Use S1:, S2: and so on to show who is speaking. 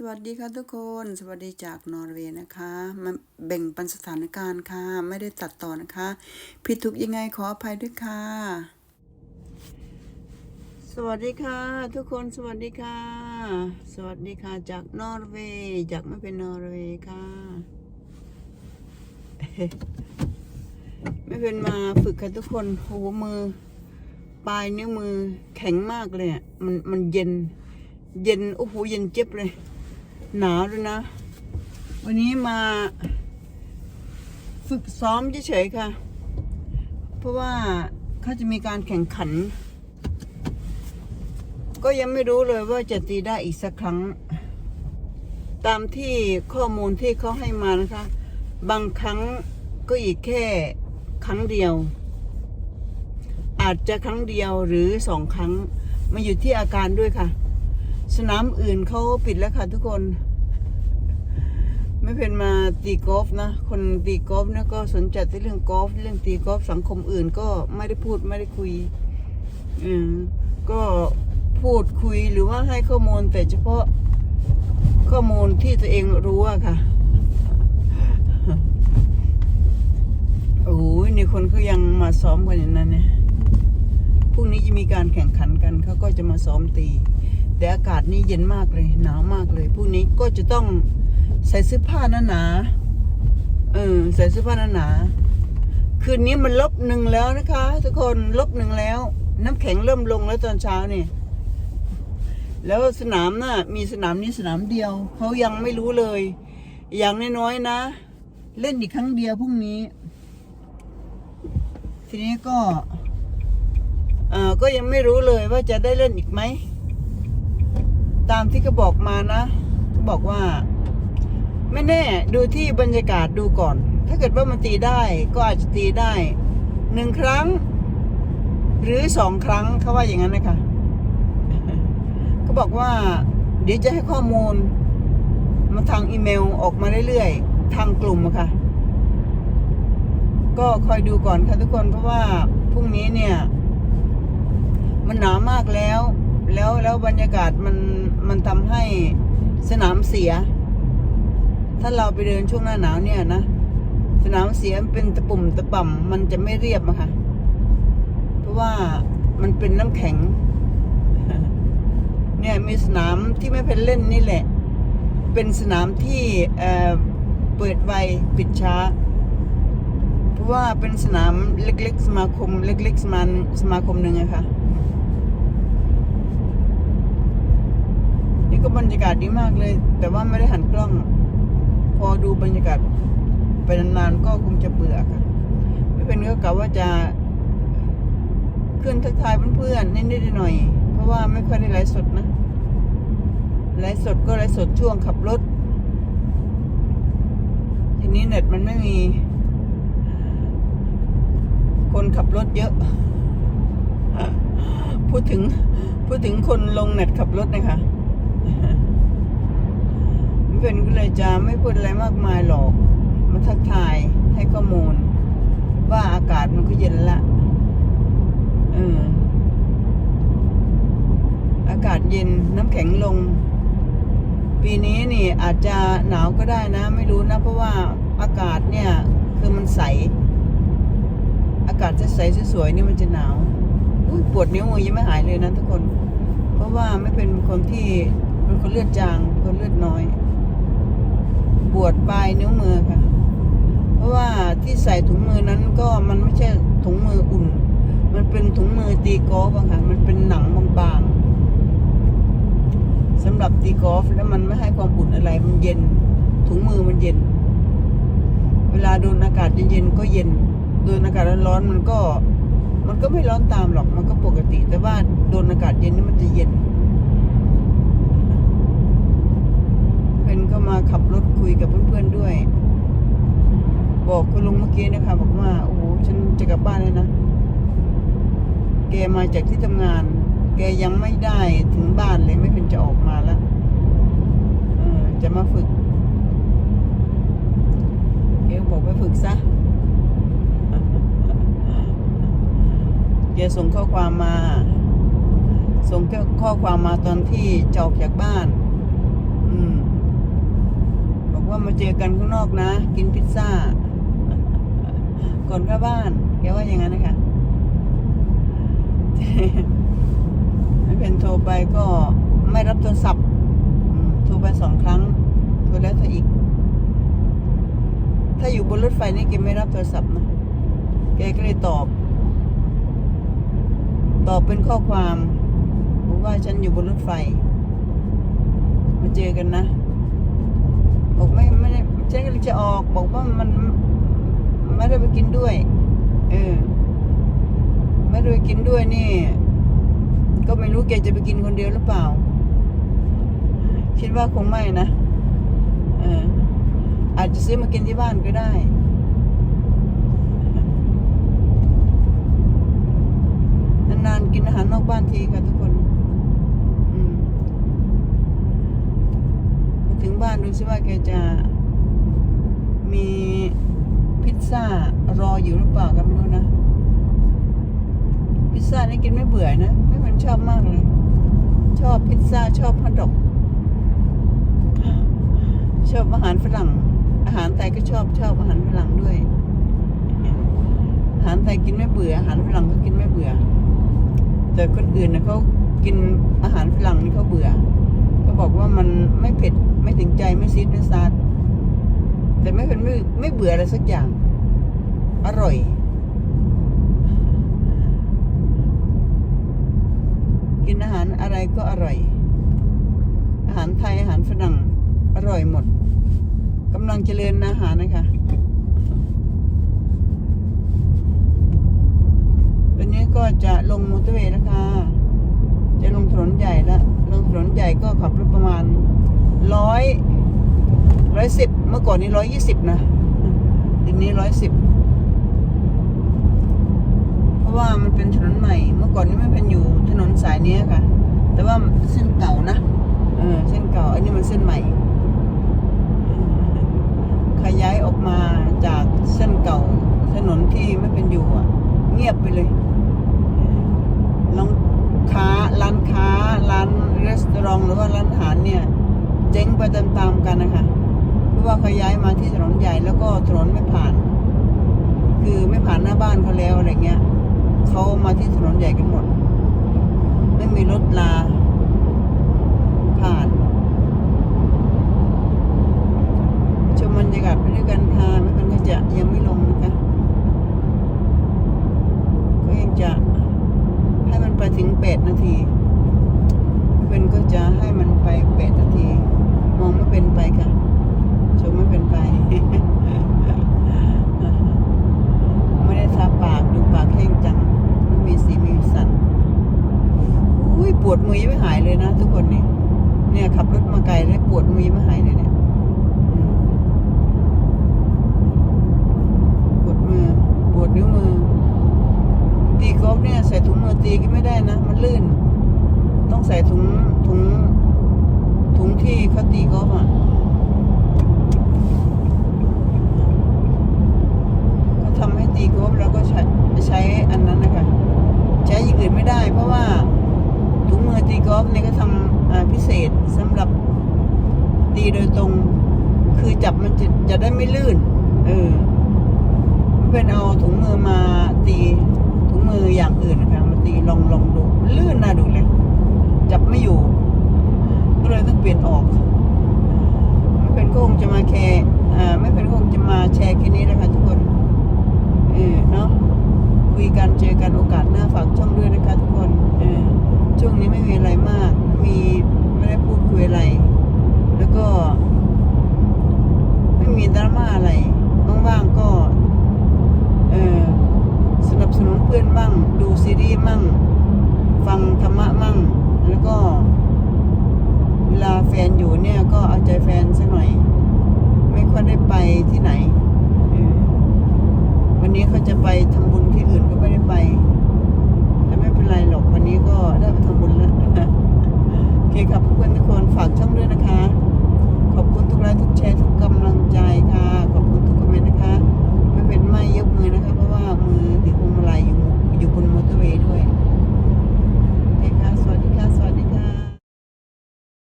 S1: สวัสดีค่ะทุกคน สวัสดีจากนอร์เวย์นะคะมาแบ่งปันสถานการณ์ค่ะ ไม่ได้ตัดต่อนะคะ ผิดถูกยังไงขออภัยด้วยค่ะ สวัสดีค่ะ ทุกคนสวัสดีค่ะ สวัสดีค่ะจากนอร์เวย์จากไม่เป็นนอร์เวย์ค่ะ ไม่เป็นมาฝึกค่ะทุกคนโหมือ ปลายนิ้วมือแข็งมากเลยอะมันมันเย็น เย็นโอ้โหเย็นเจ็บเลย หนาวด้วยนะ วันนี้มาฝึกซ้อมเฉยๆค่ะ เพราะว่าเขาจะมีการแข่งขัน ก็ยังไม่รู้เลยว่าจะตีได้อีกสักครั้ง ตามที่ข้อมูลที่เขาให้มานะคะ บางครั้งก็อีกแค่ครั้งเดียว อาจจะครั้งเดียวหรือสองครั้งมาอยู่ที่อาการด้วยค่ะ สนามอื่นเขาปิดแล้วค่ะทุกคน ไม่เป็นมาตีกอล์ฟนะ คนตีกอล์ฟนะก็สนใจในเรื่องกอล์ฟเรื่องตีกอล์ฟสังคมอื่นก็ไม่ได้พูดไม่ได้คุยอืมก็พูดคุยหรือว่าให้ข้อมูลแต่เฉพาะข้อมูลที่ตัวเองรู้อะค่ะโอ้ยนี่คนเขายังมาซ้อมกันอย่างนั้นเนี่ย พรุ่งนี้จะมีการแข่งขันกันเขาก็จะมาซ้อมตี แต่อากาศนี่เย็นมากเลย หนาวมากเลยพรุ่งนี้ก็จะต้องใส่เสื้อผ้าหนาๆเออใส่เสื้อผ้าหนาๆคืนนี้มันลบหนึ่งแล้วนะคะ ทุกคนลบหนึ่งแล้ว น้ำแข็งเริ่มลงแล้วตอนเช้านี่แล้วสนามน่ะมีสนามนี้สนามเดียวเขายังไม่รู้เลย อย่างน้อยๆนะ เล่นอีกครั้งเดียวพรุ่งนี้ ทีนี้ก็เออก็ยังไม่รู้เลยว่าจะได้เล่นอีกไหม ตามที่เขาบอกมานะเขาบอกว่า ไม่แน่ดูที่บรรยากาศดูก่อน ถ้าเกิดว่ามันตีได้ก็อาจจะตีได้หนึ่งครั้ง หรือสองครั้งเขาว่าอย่างนั้นนะคะเขาบอกว่า เดี๋ยวจะให้ข้อมูล มาทางอีเมลออกมาเรื่อยๆ ทางกลุ่มอะค่ะ ก็คอยดูก่อนค่ะทุกคนเพราะว่าพรุ่งนี้เนี่ย มันหนามากแล้วแล้วแล้วบรรยากาศมัน มันทำให้สนามเสีย ถ้าเราไปเดินช่วงหน้าหนาวเนี่ยนะ สนามเสียมันเป็นตะปุ่มตะป่ำมันจะไม่เรียบอะค่ะ เพราะว่ามันเป็นน้ำแข็ง เนี่ยมีสนามที่ไม่เป็นเล่นนี่แหละ เป็นสนามที่เอ่อเปิดไวปิดช้า เพราะว่าเป็นสนามเล็ก ๆ สมาคม เล็ก ๆ สมาสมาคมหนึ่งอะค่ะ ก็บรรยากาศดีมากเลย แต่ว่าไม่ได้หันกล้อง พอดูบรรยากาศไปนานๆก็คงจะเบื่อค่ะ ไม่เป็นก็กะว่าจะขึ้นทักทายเพื่อนๆนิดๆหน่อยเพราะว่าไม่ค่อยได้ไลฟ์สดนะไลฟ์สดก็ไลฟ์สดช่วงขับรถ ทีนี้เน็ตมันไม่มี คนขับรถเยอะ พูดถึงพูดถึงคนลงเน็ตขับรถนะคะ เป็นก็เลยจะไม่พูดอะไรมากมายหรอกมาทักทายให้ข้อมูล ว่าอากาศมันก็เย็นละเอออากาศเย็นน้ำแข็งลง ปีนี้นี่อาจจะหนาวก็ได้นะ ไม่รู้นะ เพราะว่าอากาศเนี่ยคือมันใส อากาศจะใสสวยๆนี่มันจะหนาวอุ๊ยปวดนิ้วมือยังไม่หายเลยนะทุกคน เพราะว่าไม่เป็นคนที่เป็นคนเลือดจางคนเลือดน้อย ปวดปลายนิ้วมือค่ะ เพราะว่าที่ใส่ถุงมือนั้นก็มันไม่ใช่ถุงมืออุ่น มันเป็นถุงมือตีกอล์ฟค่ะมันเป็นหนังบางๆสำหรับตีกอล์ฟแล้วมันไม่ให้ความอุ่นอะไรมันเย็น ถุงมือมันเย็น เวลาโดนอากาศเย็นๆก็เย็นโดนอากาศร้อนๆมันก็ มันก็ไม่ร้อนตามหรอกมันก็ปกติ แต่ว่าโดนอากาศเย็นนี่มันจะเย็น เพื่อน ก็มาขับรถคุยกับเพื่อนๆด้วย บอกคุณลุงเมื่อกี้นะคะ บอกว่าโอ้โหฉันจะกลับบ้านแล้วนะ แกมาจากที่ทำงาน แกยังไม่ได้ถึงบ้านเลยไม่เป็นจะออกมาแล้วเออจะมาฝึกแกบอกไปฝึกซะแกส่งข้อความมา ส่งข้อความมาตอนที่จะออกจากบ้าน มาเจอกันข้างนอกนะ กินพิซซ่าก่อนเข้าบ้านแกว่าอย่างนั้นนะคะไม่เป็นโทรไปก็ไม่รับโทรศัพท์โทรไปสองครั้งโทรแล้วโทรอีก ถ้าอยู่บนรถไฟนี่แกไม่รับโทรศัพท์นะแกก็เลยตอบ ตอบเป็นข้อความบอกว่าฉันอยู่บนรถไฟ มาเจอกันนะ บอกไม่ไม่ได้ฉันกำลังจะออกบอกว่ามันไม่ได้ไปกินด้วย เออ ไม่ได้ไปกินด้วยนี่ ก็ไม่รู้แกจะไปกินคนเดียวหรือเปล่า คิดว่าคงไม่นะ เออ อาจจะซื้อมากินที่บ้านก็ได้นานๆกินอาหารนอกบ้านทีค่ะทุกคน อืมพอถึง บ้านดูซิว่าแกจะมีพิซซ่ารออยู่หรือเปล่าก็ไม่รู้นะ พิซซ่านี่กินไม่เบื่อนะไม่มันชอบมากเลย ชอบพิซซ่าชอบฮอทดอกชอบอาหารฝรั่ง อาหารไทยก็ชอบชอบอาหารฝรั่งด้วย อาหารไทยกินไม่เบื่อ อาหารฝรั่งก็กินไม่เบื่อ แต่คนอื่นนะเขากินอาหารฝรั่งนี่เขาเบื่อเขาบอกว่ามันไม่เผ็ด ไม่ถึงใจไม่ซีดไม่ซาดแต่ไม่เป็นไม่ไม่เบื่ออะไรสักอย่าง อร่อย กินอาหารอะไรก็อร่อย อาหารไทยอาหารฝรั่งอร่อยหมดกำลังเจริญอาหารนะคะตอนนี้ก็จะลงมอเตอร์เวย์แล้วค่ะจะลงถนนใหญ่แล้ว ลงถนนใหญ่ก็ขับรถประมาณ ร้อยร้อยสิบเมื่อก่อนนี้ร้อยยี่สิบนะทีนี้ร้อยสิบเพราะว่ามันเป็นถนนใหม่ เมื่อก่อนนี้ไม่เป็นอยู่ถนนสายนี้ค่ะ แต่ว่าเส้นเก่านะเออเส้นเก่าอันนี้มันเส้นใหม่ขยายออกมาจากเส้นเก่าถนนที่ไม่เป็นอยู่อะ เงียบไปเลยร้านค้าร้านค้าร้านรีสอร์ทหรือว่าร้านอาหารเนี่ย เจ๊งไปตามๆกันนะคะ เพราะว่าเขาย้ายมาที่ถนนใหญ่แล้วก็ถนนไม่ผ่าน คือไม่ผ่านหน้าบ้านเขาแล้วอะไรเงี้ยเขามาที่ถนนใหญ่กันหมด ไม่มีรถลา ผ่านชมบรรยากาศไปด้วยกันค่ะไม่เป็นก็จะยังไม่ลงนะคะก็ยังจะให้มันไปถึงแปดนาทีไม่เป็นก็จะให้มันไปแปดนาที มองไม่เป็นไปค่ะ ชมไม่เป็นไป ไม่ได้ทาปากดูปากแห้งจังไม่มีสีมีสันอุ้ยป วดมือยังไม่หายเลยนะทุกคนนี่เนี่ยขับรถมาไกลแล้วปวดมือยังไม่หายเลยเนี่ยปวดมือปวดนิ้วมือ ตีกอล์ฟเนี่ยใส่ถุงมือตีก็ไม่ได้นะ มันลื่น ต้องใส่ถุงถุงถุงที่เขาตีกอล์ฟอะเขาทำให้ตีกอล์ฟแล้วก็ใช้ใช้อันนั้นนะคะใช้อย่างอื่นไม่ได้เพราะว่า ถุงมือตีกอล์ฟเนี่ยก็ทำพิเศษสำหรับตีโดยตรง คือจับมันจะจะได้ไม่ลื่น เออเป็นเอาถุงมือมาตีถุงมืออย่างอื่นนะคะมาตีลองลองดู ลื่นน่าดูเลยจับไม่อยู่ ก็เลยต้องเปลี่ยนออกไม่เป็นก็คงจะมาแคร์อ่าไม่เป็นก็คงจะมาแชร์แค่นี้นะคะทุกคน เออเนาะคุยกันเจอกันโอกาสหน้าฝากช่องด้วยนะคะทุกคนเออช่วงนี้ไม่มีอะไรมาก มีไม่ได้พูดคุยอะไร แล้วก็ ไม่มีดราม่าอะไรว่างๆก็ เออสนับสนุน เพื่อนมั่งดูซีรีส์มั่ง ฟังธรรมะมั่ง แล้วก็ เวลาแฟนอยู่เนี่ยก็เอาใจแฟนสักหน่อย ไม่ค่อยได้ไปที่ไหน วันนี้เขาจะไปทำบุญที่อื่นก็ไม่ได้ไป แต่ไม่เป็นไรหรอกวันนี้ก็ได้ไปทำบุญแล้วโอเคครับเพื่อนทุกคนฝากช่องด้วยนะคะ ขอบคุณทุกไลค์ทุกแชร์ทุกกำลัง